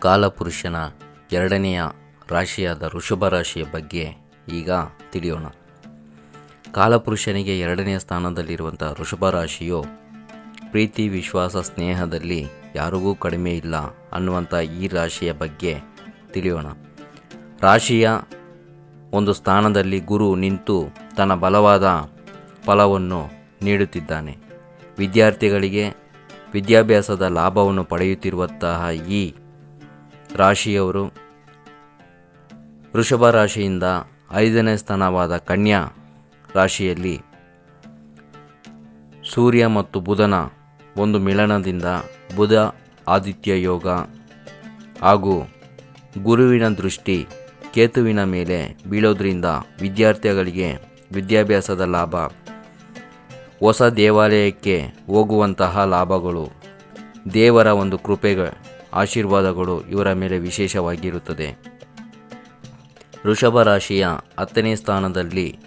ಕಾಲಪುರುಷನ ಎರಡನೆಯ ರಾಶಿಯಾದ ಋಷಭ ರಾಶಿಯ ಬಗ್ಗೆ ಈಗ ತಿಳಿಯೋಣ. ಕಾಲಪುರುಷನಿಗೆ ಎರಡನೆಯ ಸ್ಥಾನದಲ್ಲಿರುವಂಥ ಋಷಭ ರಾಶಿಯು ಪ್ರೀತಿ, ವಿಶ್ವಾಸ, ಸ್ನೇಹದಲ್ಲಿ ಯಾರಿಗೂ ಕಡಿಮೆ ಇಲ್ಲ ಅನ್ನುವಂಥ ಈ ರಾಶಿಯ ಬಗ್ಗೆ ತಿಳಿಯೋಣ. ರಾಶಿಯ ಒಂದು ಸ್ಥಾನದಲ್ಲಿ ಗುರು ನಿಂತು ತನ್ನ ಬಲವಾದ ಫಲವನ್ನು ನೀಡುತ್ತಿದ್ದಾನೆ. ವಿದ್ಯಾರ್ಥಿಗಳಿಗೆ ವಿದ್ಯಾಭ್ಯಾಸದ ಲಾಭವನ್ನು ಪಡೆಯುತ್ತಿರುವಂತಹ ಈ ರಾಶಿಯವರು ವೃಷಭ ರಾಶಿಯಿಂದ ಐದನೇ ಸ್ಥಾನವಾದ ಕನ್ಯಾ ರಾಶಿಯಲ್ಲಿ ಸೂರ್ಯ ಮತ್ತು ಬುಧನ ಒಂದು ಮಿಲನದಿಂದ ಬುಧ ಆದಿತ್ಯ ಯೋಗ ಹಾಗೂ ಗುರುವಿನ ದೃಷ್ಟಿ ಕೇತುವಿನ ಮೇಲೆ ಬೀಳೋದ್ರಿಂದ ವಿದ್ಯಾರ್ಥಿಗಳಿಗೆ ವಿದ್ಯಾಭ್ಯಾಸದ ಲಾಭ. ಹೊಸ ದೇವಾಲಯಕ್ಕೆ ಹೋಗುವಂತಹ ಲಾಭಗಳು ದೇವರ ಒಂದು ಕೃಪೆಗ ಆಶೀರ್ವಾದಗಳು ಇವರ ಮೇಲೆ ವಿಶೇಷವಾಗಿರುತ್ತದೆ. ವೃಷಭ ರಾಶಿಯ ಹತ್ತನೇ ಸ್ಥಾನದಲ್ಲಿ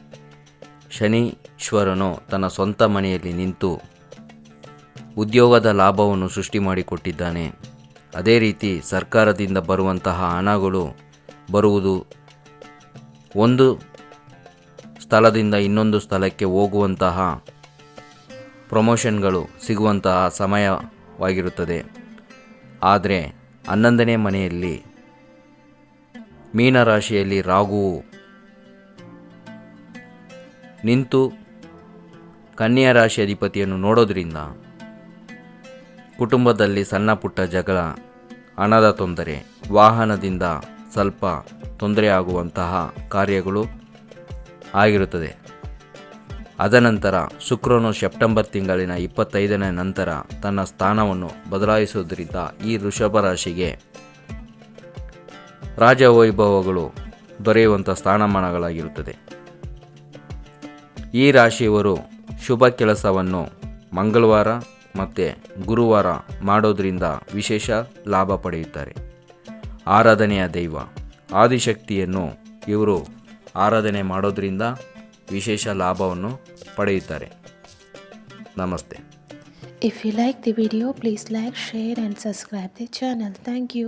ಶನೀಶ್ವರನು ತನ್ನ ಸ್ವಂತ ಮನೆಯಲ್ಲಿ ನಿಂತು ಉದ್ಯೋಗದ ಲಾಭವನ್ನು ಸೃಷ್ಟಿ ಮಾಡಿಕೊಟ್ಟಿದ್ದಾನೆ. ಅದೇ ರೀತಿ ಸರ್ಕಾರದಿಂದ ಬರುವಂತಹ ಹಣಗಳು ಬರುವುದು ಒಂದು ಸ್ಥಳದಿಂದ ಇನ್ನೊಂದು ಸ್ಥಳಕ್ಕೆ ಹೋಗುವಂತಹ ಪ್ರಮೋಷನ್ಗಳು ಸಿಗುವಂತಹ ಸಮಯವಾಗಿರುತ್ತದೆ. ಆದರೆ ಹನ್ನೊಂದನೇ ಮನೆಯಲ್ಲಿ ಮೀನರಾಶಿಯಲ್ಲಿ ರಾಗುವು ನಿಂತು ಕನ್ಯಾ ರಾಶಿ ಅಧಿಪತಿಯನ್ನು ನೋಡೋದ್ರಿಂದ ಕುಟುಂಬದಲ್ಲಿ ಸಣ್ಣ ಪುಟ್ಟ ಜಗಳ, ಹಣದ ತೊಂದರೆ, ವಾಹನದಿಂದ ಸ್ವಲ್ಪ ತೊಂದರೆ ಆಗುವಂತಹ ಕಾರ್ಯಗಳು ಆಗಿರುತ್ತದೆ. ಅದನಂತರ ಶುಕ್ರನು ಸೆಪ್ಟೆಂಬರ್ ತಿಂಗಳಿನ ಇಪ್ಪತ್ತೈದನೇ ನಂತರ ತನ್ನ ಸ್ಥಾನವನ್ನು ಬದಲಾಯಿಸುವುದರಿಂದ ಈ ವೃಷಭ ರಾಶಿಗೆ ರಾಜವೈಭವಗಳು ದೊರೆಯುವಂಥ ಸ್ಥಾನಮಾನಗಳಾಗಿರುತ್ತದೆ. ಈ ರಾಶಿಯವರು ಶುಭ ಕೆಲಸವನ್ನು ಮಂಗಳವಾರ ಮತ್ತು ಗುರುವಾರ ಮಾಡೋದರಿಂದ ವಿಶೇಷ ಲಾಭ ಪಡೆಯುತ್ತಾರೆ. ಆರಾಧನೆಯ ದೈವ, ಆದಿಶಕ್ತಿಯನ್ನು ಇವರು ಆರಾಧನೆ ಮಾಡೋದ್ರಿಂದ ವಿಶೇಷ ಲಾಭವನ್ನು ಪಡೆಯುತ್ತಾರೆ ನಮಸ್ತೆ If you like the video, please like, share and subscribe the channel. Thank you.